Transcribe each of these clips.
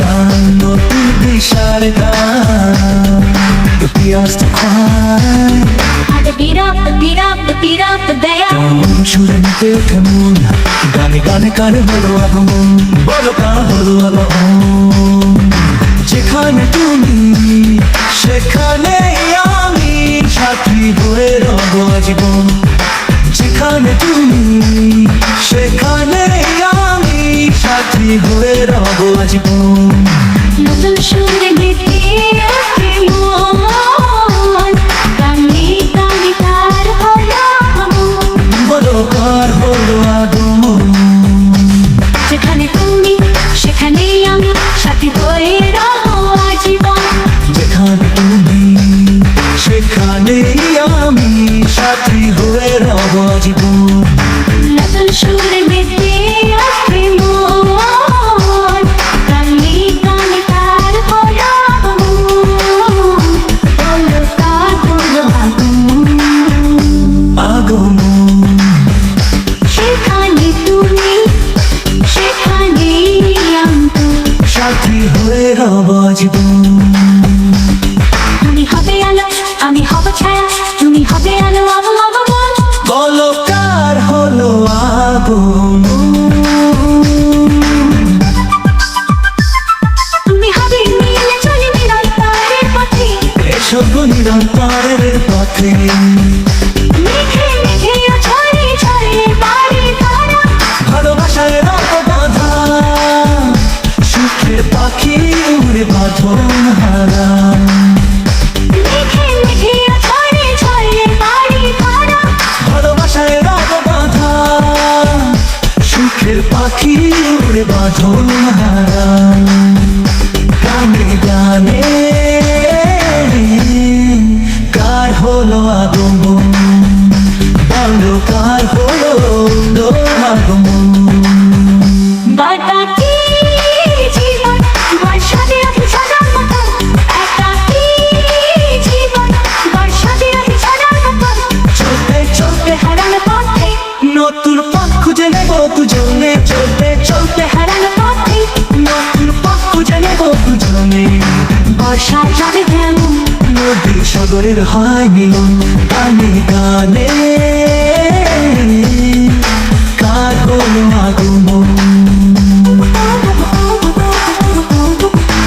গান নতুন দিশার গান পিয়াস খায় আর বিরাপ বিরাপ বিরাপ দেয়া কেমন সুরে নিতে ওঠে মন গানে গানে কানে হলো আগমন বলো কার হলো আগমন যেখানে তুমি সেখানে আমি সাথী হয়ে রব জীবন যেখানে তুমি সেখানে আমি সাথী হয়ে রব জীবন নতুন সুরে গেতে আসে মন গানে গানে তার হলো। বলো কার আগমন। আগমন সেখানে তুমি সেখানে আমি সাথী হয়ে রব জীবন আমি হব ছায়া তুমি হবে আলো আলো মতো। চলতে চলতে হারানো পথে। নতুন পথ খুঁজে নেব দুজনে। চলতে চলতে হারানো পথে। নতুন পথ খুঁজে নেব দুজনে। বর্ষা সাগরের হয় মিলন গানে গানে কার হলো আগমন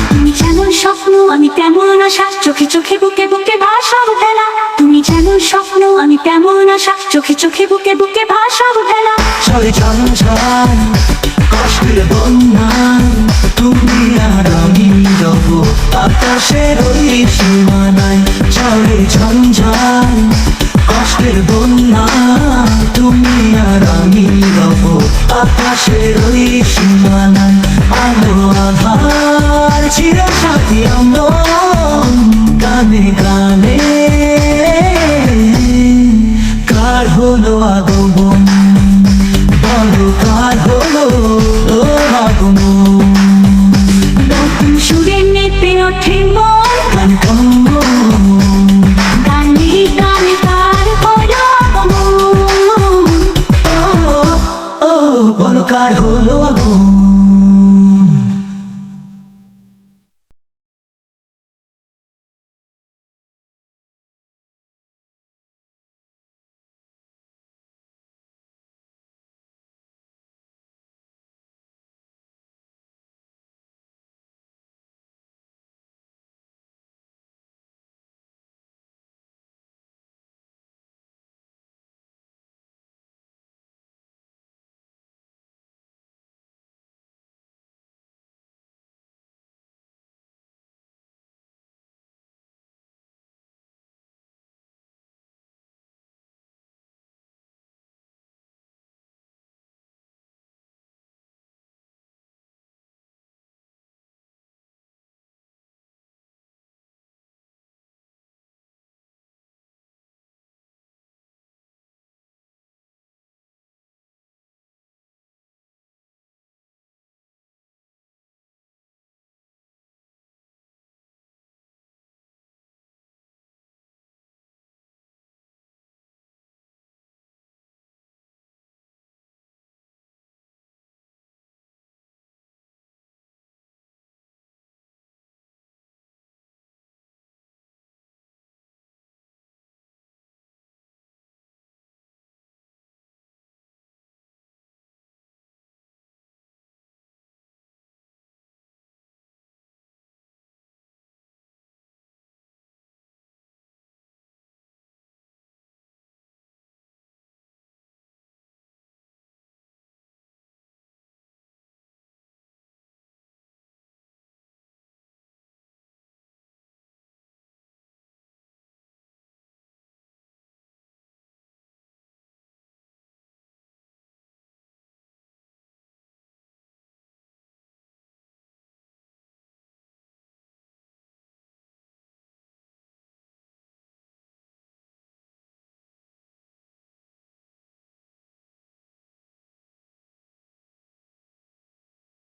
তুমি যেমন স্বপ্ন আমি তেমন আশা চোখে চোখে বুকে বুকে ভাষা উঠেলা তুমি যেমন স্বপ্ন আমি তেমন আশা চোখে চোখে বুকে বুকে ভাষা উঠেলা ছড়ে ঝঞ্ঝান কষ্টের রব আকাশের ওই সীমানায় চলে ঝঞ্ঝান কষ্টের বন্যা তুমি আর আমি রব আকাশের ওই সীমানায় Timor.